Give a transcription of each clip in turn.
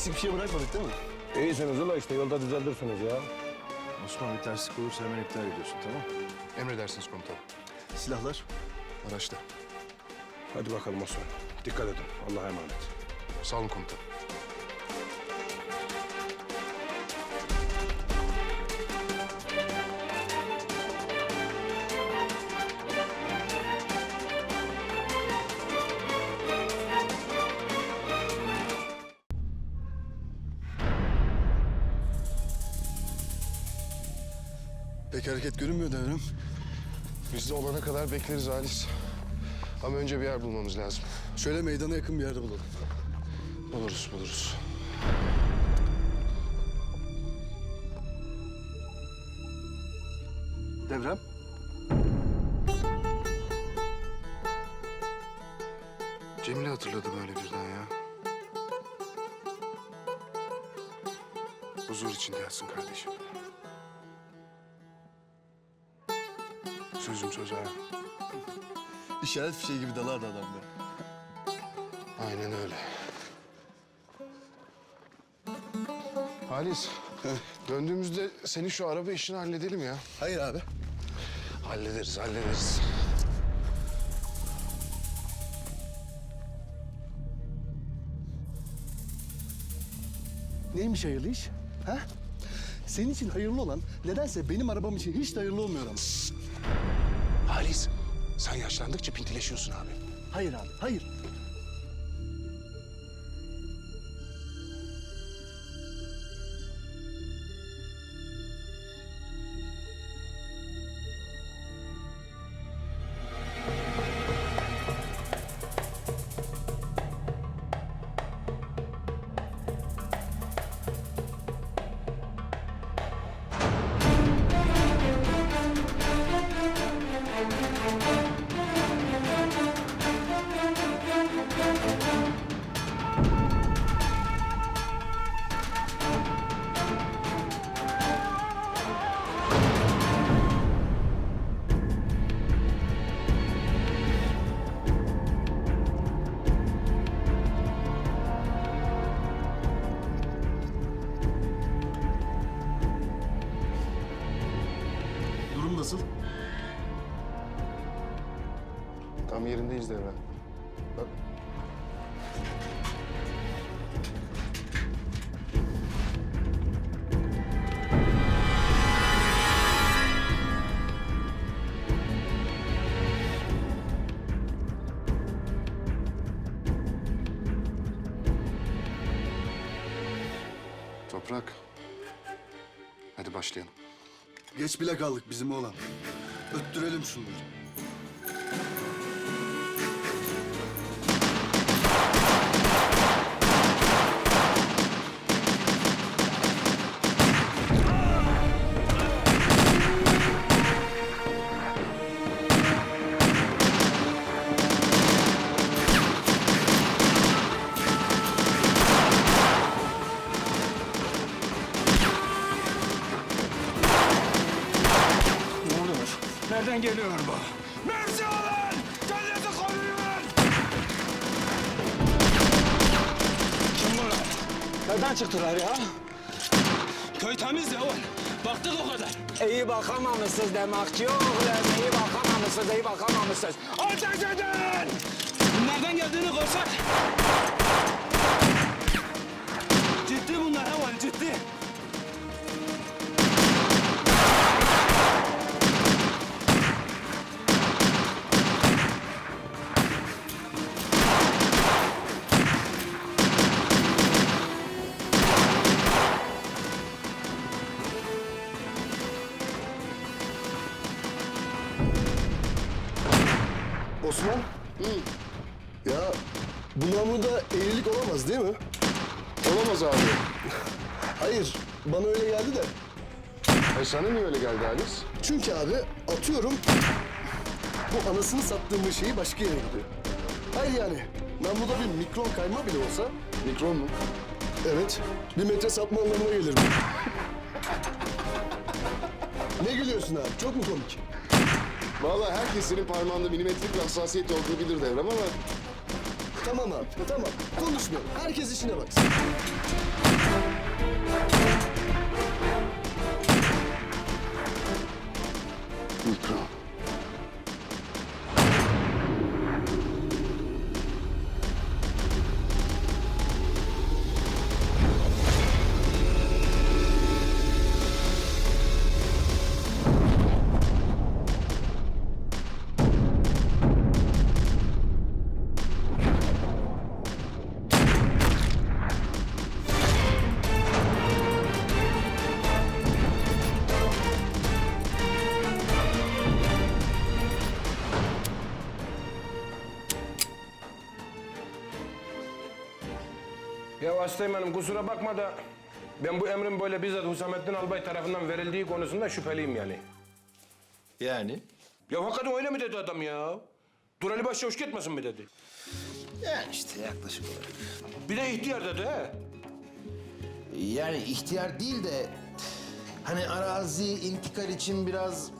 Eksik bir şey bırakmadık değil mi? İyisiniz ula işte yolda düzeltirsiniz ya. Osman bir terslik olursa hemen iptal ediyorsun tamam Emredersiniz komutanım. Silahlar. Araçta. Hadi bakalım Osman. Dikkat edin. Allah'a emanet. Sağ olun komutanım. Hareket görünmüyor devrem. Biz de olana kadar bekleriz Halis. Ama önce bir yer bulmamız lazım. Şöyle meydana yakın bir yerde bulalım. Buluruz, buluruz. Devrem. Cemil'i hatırladım öyle birden ya. Huzur içinde yatsın kardeşim. Sözüm söz ha. İşaret fişeği gibi dalardı adam be. Aynen öyle. Halis, döndüğümüzde senin şu araba işini halledelim ya. Hayır abi. Hallederiz, hallederiz. Neymiş hayırlı iş? Ha? Senin için hayırlı olan nedense benim arabam için hiç de hayırlı olmuyor ama. Halis, sen yaşlandıkça pintileşiyorsun abi. Hayır abi, hayır. Nasıl? Tam yerindeyiz Devran. Bak. Toprak. Hadi başlayalım. Geç bile kaldık bizim oğlan. Öttürelim şunları. Nereden çıktılar ya? Köy temiz ya oğlum. Baktık o kadar. İyi bakamamışsınız demek ki oğlum. İyi bakamamışsınız, iyi bakamamışsınız. Ateş edin! Nereden geldiğini görsen. Hayır, bana öyle geldi de. E sana niye öyle geldi Halis? Çünkü abi atıyorum bu anasını sattığım şeyi başka yere gidiyor. Hayır yani namluda bir mikron kayma bile olsa Mikron mu? evet bir metre sapma anlamına gelir bu. ne gülüyorsun abi? Çok mu komik? Vallahi herkes senin parmağında milimetrik bir hassasiyet olduğunu bilir Devrem ama Tamam abi, tamam. Konuşmayalım. Herkes işine baksın. Mikro. Ya Asteğmen'im kusura bakma da ben bu emrin böyle bizzat Hüsamettin Albay tarafından verildiği konusunda şüpheliyim yani. Yani? Ya hakikaten öyle mi dedi adam ya? Dur Ali Başçavuş gitmesin mi dedi? Yani işte yaklaşık olarak. Bir de ihtiyar dedi he. Yani ihtiyar değil de hani arazi intikal için biraz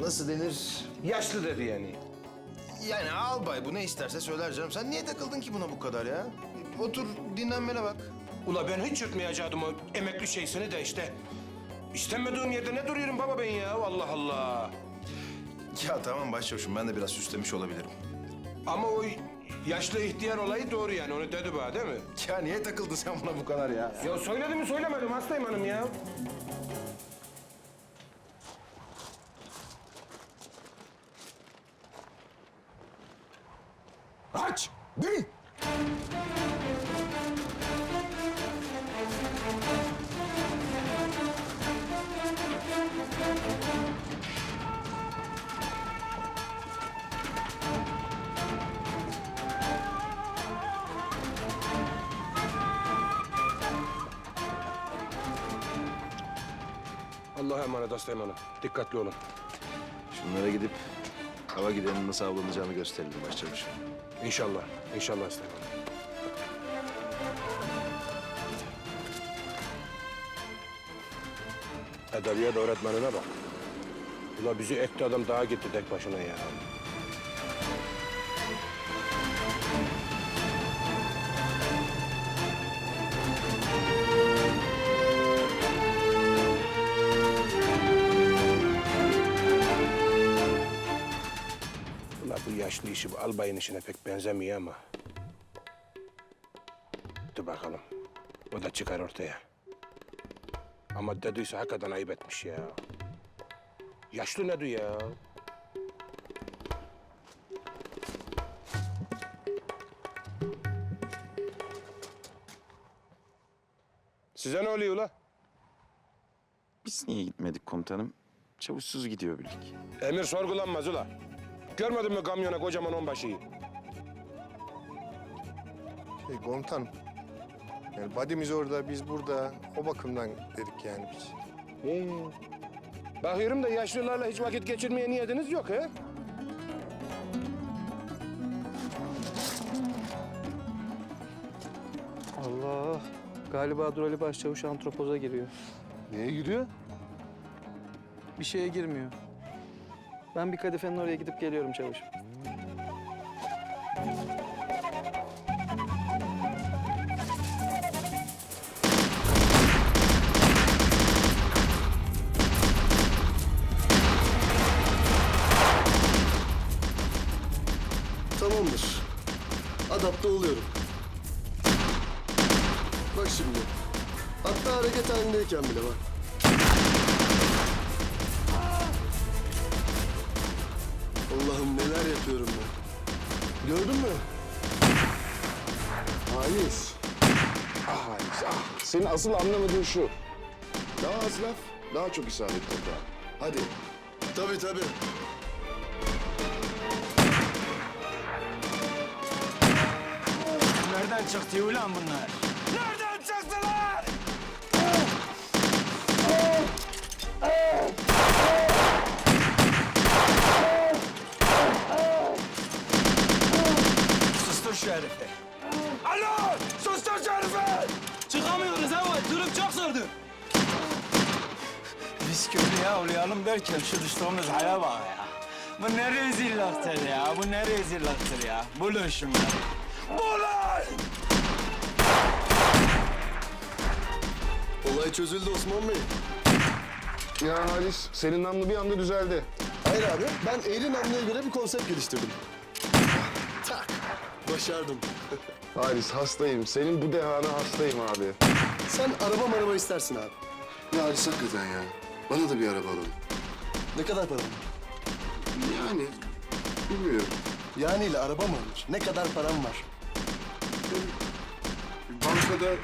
nasıl denir? Yaşlı dedi yani. Yani albay bu ne isterse söyler canım. Sen niye takıldın ki buna bu kadar ya? Otur dinlenmene bak. Ula ben hiç yırtmayacaktım o emekli şeysini de işte. İstenmediğim yerde ne duruyorum baba ben ya Allah Allah. Ya tamam başçavuşum ben de biraz süslemiş olabilirim. Ama o yaşlı ihtiyar olayı doğru yani onu dedi bana değil mi? Ya niye takıldın sen buna bu kadar ya? Ya söyledim mi söylemedim hastayım hanım ya. Allah'a emanet hanım. Dikkatli olun. Şunlara gidip hava gidenin nasıl avlanacağını gösterelim başçavuşum. İnşallah. İnşallah hanım. Edebiyat öğretmenine bak. Ula bizi ekti adam daha gitti tek başına ya. Yaşlı işi bu albayın işine pek benzemiyor ama. Dur bakalım. O da çıkar ortaya. Ama dediyse hakikaten ayıp etmiş ya. Yaşlı ne diyor ya? Size ne oluyor ula? Biz niye gitmedik komutanım? Çavuşsuz gidiyor birlik. Emir sorgulanmaz ula. Görmedin mi kamyona kocaman onbaşıyı? Şey, komutanım. Yani badimiz orada, biz burada. O bakımdan dedik yani biz. Ee, bakıyorum da yaşlılarla hiç vakit geçirmeye niyetiniz yok he? Allah. Galiba Durali Başçavuş antropoza giriyor. Neye giriyor? Bir şeye girmiyor. Ben bir kadifenin oraya gidip geliyorum çavuş. Tamamdır. Adapte oluyorum. Bak şimdi. Hatta hareket halindeyken bile bak. Neler yapıyorum ben. Gördün mü? Halis. Ah Halis ah. Senin asıl anlamadığın şu. Daha az laf, daha çok isabet toprağa. Hadi. Tabii tabii. Nereden çıktı ulan bunlar? Nereden Biz köylüye avlayalım derken şu düştüğümüz hale bak ya. Bu ne rezilliktir ya, bu ne rezilliktir ya. Bulun şunları. Ulan! Olay çözüldü Osman Bey. Ya Halis, senin namlu bir anda düzeldi. Hayır abi, ben eğri namluya göre bir konsept geliştirdim. Tak! Başardım. Halis hastayım. Senin bu dehana hastayım abi. Sen araba araba istersin abi. Ya Halis hakikaten ya. Bana da bir araba alalım. Ne kadar param var? Yani bilmiyorum. Yani ile araba mı alır? Ne kadar param var? Bankada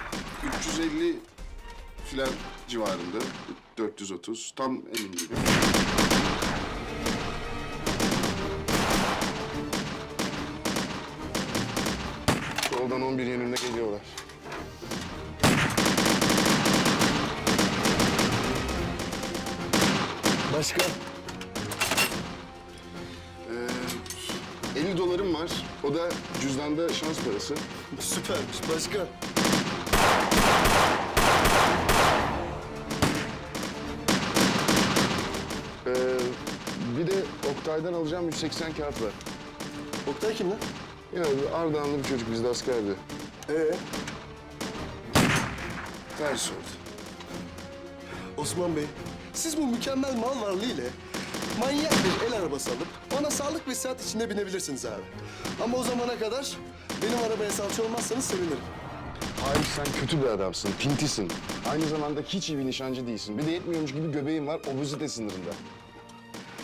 350 filan civarında. 430 tam emin değilim. Soldan 11 yönünde geliyorlar. Başka? Ee, 50 dolarım var. O da cüzdanda şans parası. Süpermiş. Başka? Ee, bir de Oktay'dan alacağım 180 kağıt var. Oktay kim lan? Ya Ardahanlı bir çocuk bizde askerdi. Ee? Ters oldu. Osman Bey, siz bu mükemmel mal varlığı ile manyak bir el arabası alıp ona sağlık ve sıhhat içinde binebilirsiniz abi. Ama o zamana kadar benim arabaya salça olmazsanız sevinirim. Hayır sen kötü bir adamsın, pintisin. Aynı zamanda hiç iyi bir nişancı değilsin. Bir de yetmiyormuş gibi göbeğin var, obezite sınırında.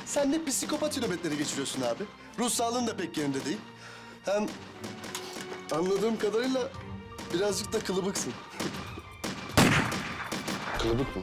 Sen de psikopat nöbetleri geçiriyorsun abi. Ruh sağlığın da pek yerinde değil. Hem anladığım kadarıyla birazcık da kılıbıksın. Kılıbık mı?